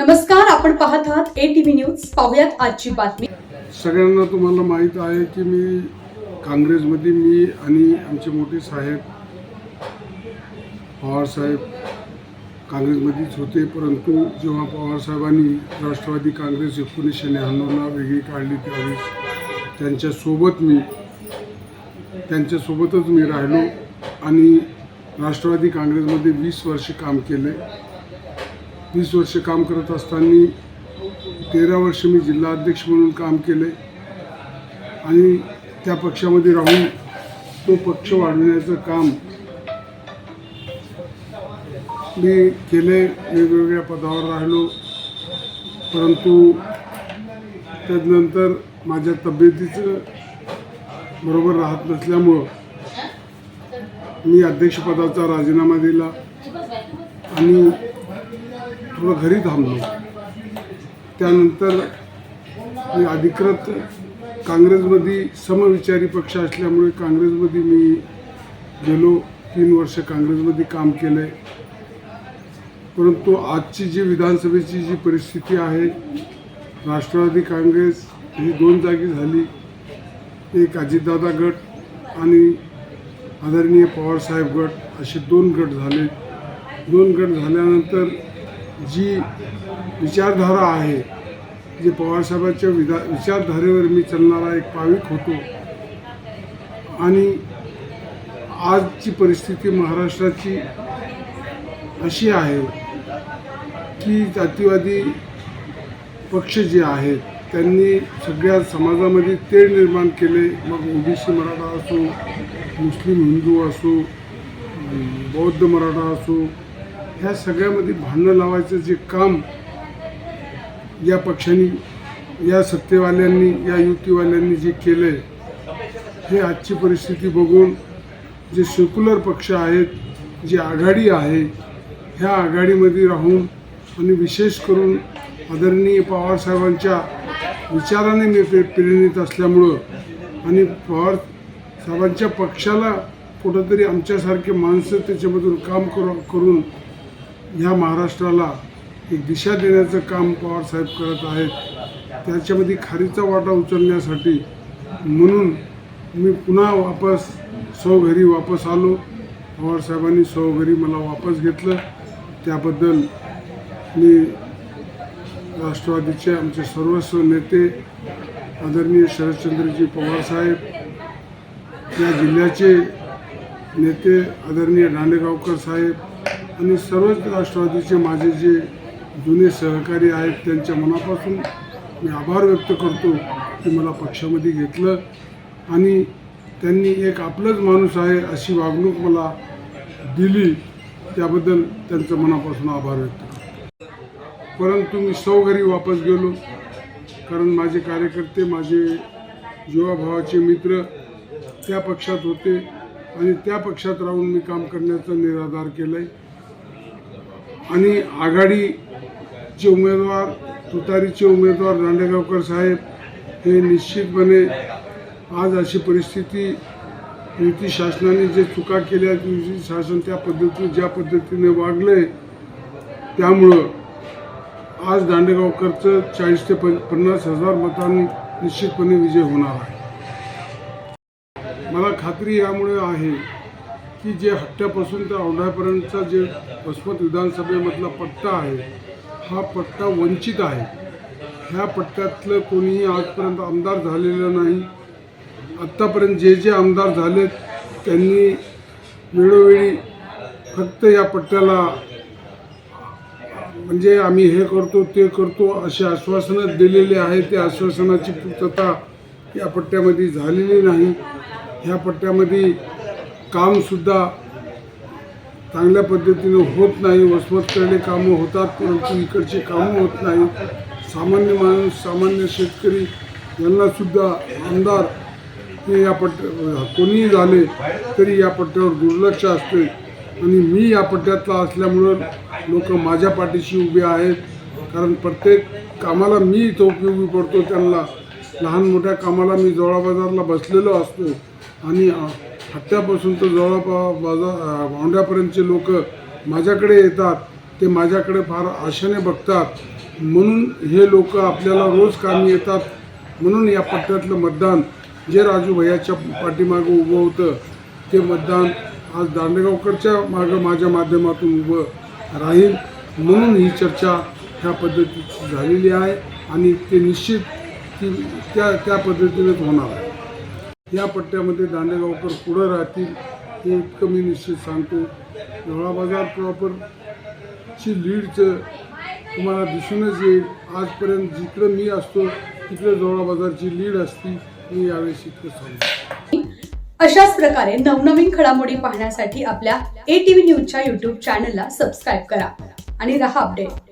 नमस्कार आपण पाहत आहात ए टीव्ही न्यूज पाहुयात आजची बातमी. सगळ्यांना तुम्हाला माहीत आहे की मी काँग्रेसमध्ये मी आणि आमचे मोठे साहेब पवारसाहेब काँग्रेसमध्येच होते. परंतु जेव्हा पवारसाहेबांनी राष्ट्रवादी काँग्रेस एकोणीसशे न्याण्णवला वेगळी काढली त्यावेळेस त्यांच्यासोबत मी त्यांच्यासोबतच मी राहिलो आणि राष्ट्रवादी काँग्रेसमध्ये वीस वर्ष काम केले. वीस वर्ष काम करत असताना तेरा वर्ष मी जिल्हा अध्यक्ष म्हणून काम केले. आणि त्या पक्षामध्ये राहून तो पक्ष वाढवण्याचं काम मी केले. वेगवेगळ्या पदावर राहिलो. परंतु त्यानंतर माझ्या तब्येतीचं बरोबर राहत नसल्यामुळं मी अध्यक्षपदाचा राजीनामा दिला. आणि पूर्ण घरी थांबलो. त्यानंतर मी अधिकृत काँग्रेसमध्ये समविचारी पक्ष असल्यामुळे काँग्रेसमध्ये मी गेलो. तीन वर्ष काँग्रेसमध्ये काम केलं आहे परंतु आजची जी विधानसभेची जी परिस्थिती आहे राष्ट्रवादी काँग्रेस ही दोन जागी झाली. एक अजितदादा गट आणि आदरणीय पवारसाहेब गट असे दोन गट झाले. दोन गट झाल्यानंतर जी विचारधारा आहे जे पवारसाहेबांच्या विधा विचारधारेवर मी चालणारा एक पाविक होतो. आणि आजची परिस्थिती महाराष्ट्राची अशी आहे की जातीवादी पक्ष जे आहेत त्यांनी सगळ्या समाजामध्ये तेढ निर्माण केले. मग ओबीसी मराठा असो मुस्लिम हिंदू असो बौद्ध मराठा असो ह्या सगळ्यामध्ये भांडणं लावायचं जे काम या पक्षांनी या सत्तेवाल्यांनी या युतीवाल्यांनी जे केलं आहे हे आजची परिस्थिती बघून जे सेक्युलर पक्ष आहेत जी आघाडी आहे ह्या आघाडीमध्ये राहून आणि विशेष करून आदरणीय पवारसाहेबांच्या विचाराने मी प्रे प्रेरित असल्यामुळं आणि पवार साहेबांच्या पक्षाला कुठंतरी आमच्यासारखे माणसं त्याच्यामधून काम करू करून ह्या महाराष्ट्राला एक दिशा देण्याचं काम पवारसाहेब करत आहेत. त्याच्यामध्ये खारीचा वाटा उचलण्यासाठी म्हणून मी पुन्हा वापस सौ घरी वापस आलो. पवारसाहेबांनी सौ घरी मला वापस घेतलं. त्याबद्दल मी राष्ट्रवादीचे आमचे सर्वस्व नेते आदरणीय शरदचंद्रजी पवारसाहेब या जिल्ह्याचे नेते आदरणीय दांडेगावकर साहेब आणि सर्वच राष्ट्रवादीचे माझे जे जुने सहकारी आहेत त्यांच्या मनापासून मी आभार व्यक्त करतो की मला पक्षामध्ये घेतलं. आणि त्यांनी एक आपलंच माणूस आहे अशी वागणूक मला दिली त्याबद्दल त्यांचं मनापासून आभार व्यक्त करतो. परंतु मी सौ घरी वापस गेलो कारण माझे कार्यकर्ते माझे जीवाभावाचे मित्र त्या पक्षात होते आणि त्या पक्षात राहून मी काम करण्याचा निराधार केलं आहे आणि आघाडीचे उमेदवार तुतारीचे उमेदवार दांडेगावकर साहेब हे निश्चितपणे आज अशी परिस्थिती युती शासनाने जे चुका केल्या युती शासन त्या पद्धतीने ज्या पद्धतीने वागले त्यामुळं आज दांडेगावकरचं चाळीस ते पं पन्नास हजार मतांनी निश्चितपणे विजय होणार आहे. मला खात्री यामुळे आहे की जे हट्ट्यापासून तर औंढ्यापर्यंतचा जे वसमत विधानसभेमधला पट्टा आहे हा पट्टा वंचित आहे. ह्या पट्ट्यातलं कोणीही आजपर्यंत आमदार झालेलं नाही. आत्तापर्यंत जे जे आमदार झालेत त्यांनी वेळोवेळी फक्त या पट्ट्याला म्हणजे आम्ही हे करतो ते करतो असे आश्वासनं दिलेले आहे त्या आश्वासनाची पूर्तता या पट्ट्यामध्ये झालेली नाही. ह्या पट्ट्यामध्ये कामसुद्धा चांगल्या पद्धतीनं होत नाही वसमतकडे कामं होतात परंतु इकडची कामं होत नाही. सामान्य माणूस सामान्य शेतकरी यांनासुद्धा आमदार हे या पट्ट कोणीही झाले तरी या पट्ट्यावर दुर्लक्ष असते आणि मी या पट्ट्यातला असल्यामुळं लोक माझ्या पाठीशी उभे आहेत. कारण प्रत्येक कामाला मी इथं उपयोगी पडतो. त्यांना लहान मोठ्या कामाला मी जवळा बाजारला बसलेलो असतो आणि हत्यापासून तर जवळपास माझा औंढ्यापर्यंतचे लोक माझ्याकडे येतात. ते माझ्याकडे फार आशेने बघतात. म्हणून हे लोक आपल्याला रोज कामी येतात. म्हणून या पट्ट्यातलं मतदान जे राजू भैयाच्या पाठीमागं उभं होतं ते मतदान आज दांडेगावकरच्या मागं माझ्या माध्यमातून उभं राहील. म्हणून ही चर्चा ह्या पद्धतीची झालेली आहे आणि ते निश्चित ती त्या त्या पद्धतीनेच होणार आहे. या पट्ट्यामध्ये दांडेगावकर पुढं राहतील हे इतकं मी निश्चित सांगतो. लोळा बाजार प्रॉपरची लीडचं तुम्हाला दिसूनच येईल. आजपर्यंत जिकडं मी असतो तिकडे जोळा बाजारची लीड असती मी यावेळेस इतकं सांगतो. अशाच प्रकारे नवनवीन घडामोडी पाहण्यासाठी आपल्या ए टी व्ही न्यूजच्या युट्यूब चॅनलला सबस्क्राईब करा आणि रहा अपडेट